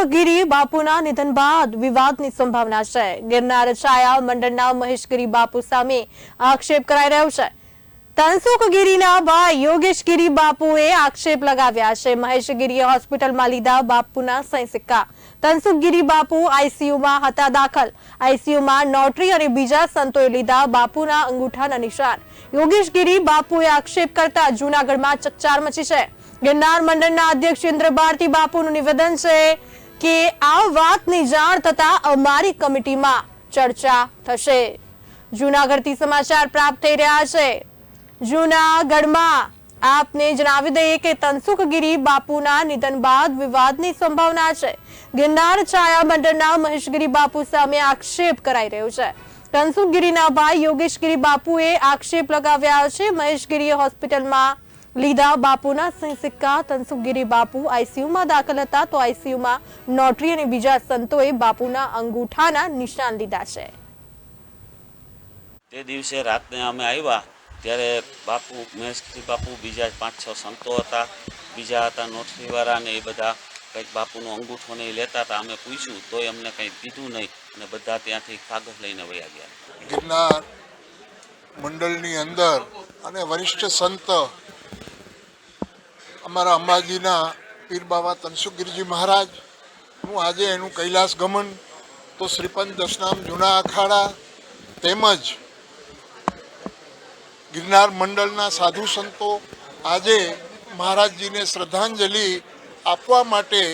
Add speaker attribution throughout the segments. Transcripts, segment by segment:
Speaker 1: તનસુખગીરી બાપુના નિધન બાદ વિવાદની સંભાવના છે. ગિરનાર છાયા મંડળના મહેશગીરી બાપુ સામે આક્ષેપ કરાઈ રહ્યો છે. તનસુખગીરીના ભાઈ યોગેશગીરી બાપુએ આક્ષેપ લગાવ્યા છે. મહેશગીરીએ હોસ્પિટલમાં લીધા બાપુના સહી સિક્કા તનસુખગીરી બાપુ આઈસીયુમાં હતા દાખલ. આઈસીયુમાં નોટરી અને બીજા સંતોએ લીધા બાપુના અંગૂઠાના નિશાન. યોગેશગીરી બાપુએ આક્ષેપ કરતા જૂનાગઢમાં ચકચાર મચી છે. ગિરનાર મંડળના અધ્યક્ષ ઇન્દ્ર ભારતી બાપુનું નિવેદન છે કે આ વાતની જાણ થતા અમારી કમિટીમાં ચર્ચા થશે. જૂનાગઢથી સમાચાર પ્રાપ્ત થઈ રહ્યા છે. જૂનાગઢમાં આપને જણાવી દઈએ કે તનસુખગીરી બાપુના નિધન બાદ વિવાદની સંભાવના છે. ગિરનાર છાયા મંડળના મહેશગીરી બાપુ સામે આક્ષેપ કરાઈ રહ્યો છે. તનસુખગીરીના ભાઈ યોગેશગીરી બાપુએ આક્ષેપ લગાવ્યા છે. મહેશગીરીએ હોસ્પિટલમાં લીધા બાપુના સિંહ સિક્કા તનસુખગીરી બાપુ આઈસીયુમાં દાખલ હતા તો આઈસીયુમાં નોટરી અને બીજા સંતોએ બાપુના અંગૂઠાના નિશાન લીધા છે.
Speaker 2: તે દિવસે રાતને અમે આવ્યા ત્યારે બાપુ મહેશગીરી બાપુ બીજા પાંચ છ સંતો હતા બીજા હતા નોટરીવાળા ને એ બધા કંઈક બાપુનો અંગૂઠો ને લેતા હતા. અમે પૂછ્યું તોય અમને કંઈ કીધું નહીં. અને બધા ત્યાંથી કાગળ લઈને વયા ગયા.
Speaker 3: ગિરનાર મંડળની અંદર અને વરિષ્ઠ સંત અમારા અંબાજીના પીર બાબા તનસુખગીરજી મહારાજ, હું આજે એનું કૈલાસ ગમન તો શ્રીપંચ દશનામ જૂના અખાડા તેમજ ગિરનાર મંડળના સાધુ સંતો આજે મહારાજજીને શ્રદ્ધાંજલિ આપવા માટે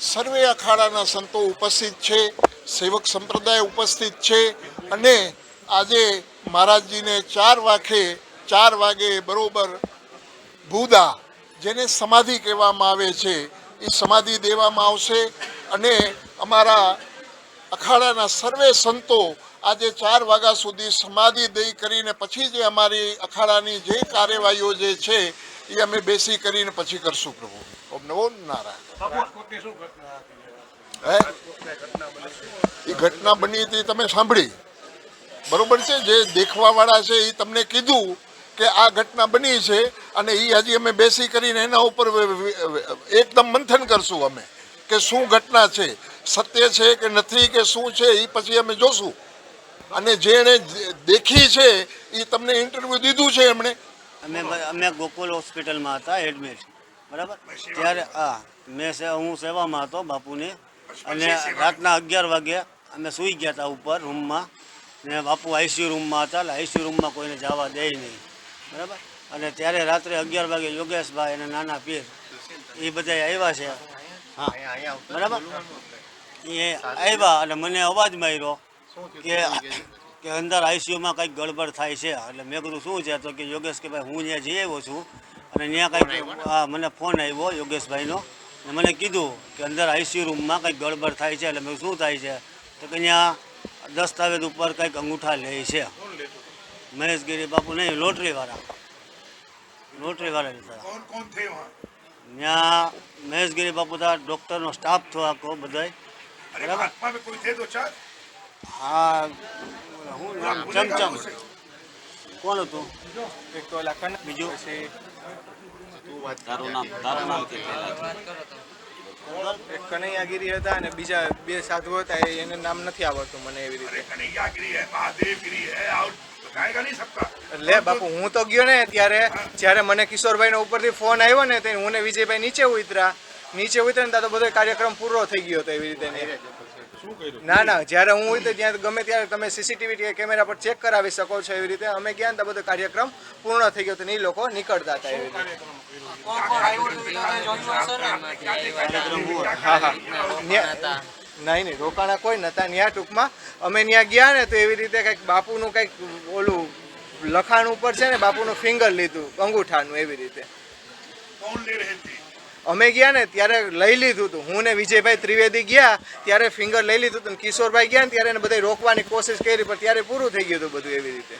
Speaker 3: સર્વે અખાડાના સંતો ઉપસ્થિત છે, સેવક સંપ્રદાય ઉપસ્થિત છે અને આજે મહારાજજીને ચાર વાગે ચાર વાગે બરોબર ભૂદા જેને સમાધિ કહેવામાં આવે છે એ સમાધિ દેવામાં આવશે અને અમારા અખાડાના સર્વે સંતો આજે ચાર વાગ્યા સુધી સમાધિ દઈ કરીને પછી જે અમારી અખાડાની જે કાર્યવાહીઓ જે છે એ અમે બેસી કરીને પછી કરશું પ્રભુ. ઓમ નવો નારાયણ. એ ઘટના બની હતી તમે સાંભળી? બરોબર છે જે દેખવાવાળા છે એ તમને કીધું કે આ ઘટના બની છે અને એ હજી અમે બેસી કરીને એના ઉપર એકદમ મંથન કરશું અમે, કે શું ઘટના છે, સત્ય છે કે નથી, કે શું છે એ પછી અમે જોશું. અને જેણે દેખી છે એ તમને ઇન્ટરવ્યુ દીધું છે એમણે.
Speaker 4: અમે અમે ગોકુલ હોસ્પિટલમાં હતા એડમિટ બરાબર? ત્યારે, હા, મેં હું સેવામાં હતો બાપુને, અને રાતના અગિયાર વાગે અમે સૂઈ ગયા હતા ઉપર રૂમમાં ને બાપુ આઈસીયુ રૂમમાં હતા, એટલે આઈસીયુ રૂમમાં કોઈને જવા દે નહીં. બરાબર? અને ત્યારે રાત્રે અગિયાર વાગે યોગેશભાઈ અને નાના પીર એ બધા આવ્યા છે. હા. બરાબર? એ આવ્યા અને મને અવાજ માર્યો કે કે અંદર આઈસીયુમાં કંઈક ગડબડ થાય છે. એટલે મેં કીધું, શું છે? તો કે યોગેશ કે, ભાઈ, હું ત્યાં જઈ આવ્યો છું. અને ત્યાં કંઈક, હા, મને ફોન આવ્યો યોગેશભાઈનો અને મને કીધું કે અંદર આઈસીયુ રૂમમાં કંઈક ગડબડ થાય છે. એટલે મેં શું થાય છે? તો કે ત્યાં દસ્તાવેજ ઉપર કંઈક અંગૂઠા લે છે. મહેશગીરી બાપુ નહીં, લોટરીવાળા. લોટરીવાળા લીધા ત્યાં મહેશગીરી બાપુ હતા ડૉક્ટરનો સ્ટાફ થયો આખો બધાય. બરાબર? હા હું નામ ચમચમ. કોણ હતું?
Speaker 5: એક તો ઓલા કન
Speaker 4: બીજું?
Speaker 2: તારું નામ તારું નામ કે પહેલા?
Speaker 5: એક કનૈયાગીરી હતા અને બીજા બે સાધુ હતા એને નામ નથી આવડતું મને એવી રીતે. લે બાપુ હું તો ગયો ને ત્યારે જ્યારે મને કિશોરભાઈનો ઉપરથી ફોન આવ્યો ને ત્યારે હું ને વિજયભાઈ નીચે ઉતરા નીચે ઉતરે ત્યાં તો બધો કાર્યક્રમ પૂરો થઈ ગયો હતો એવી રીતે ના. ના જ્યારે હું હોય તો ત્યાં ગમે ત્યારે તમે સીસીટીવી કેમેરા પર ચેક કરાવી શકો છો એવી રીતે અમે ગયા ને તો બધો કાર્યક્રમ પૂર્ણ થઈ ગયો હતો ને એ લોકો નીકળતા હતા એવી રીતે. નહીં નહીં, રોકાણા કોઈ નતા. ત્યાં ટૂંકમાં અમે ત્યાં ગયા ને તો એવી રીતે કંઈક બાપુનું કંઈક ઓલું લખાણ ઉપર છે ને, બાપુનું ફિંગર લીધું, અંગૂઠાનું એવી રીતે. અમે ગયા ને ત્યારે લઈ લીધું હતું હું ને વિજયભાઈ ત્રિવેદી ગયા, ત્યારે ફિંગર લઈ લીધું હતું કિશોરભાઈ ગયા ને ત્યારે એને બધા રોકવાની કોશિશ કરી, પણ ત્યારે પૂરું થઈ ગયું હતું બધું એવી રીતે.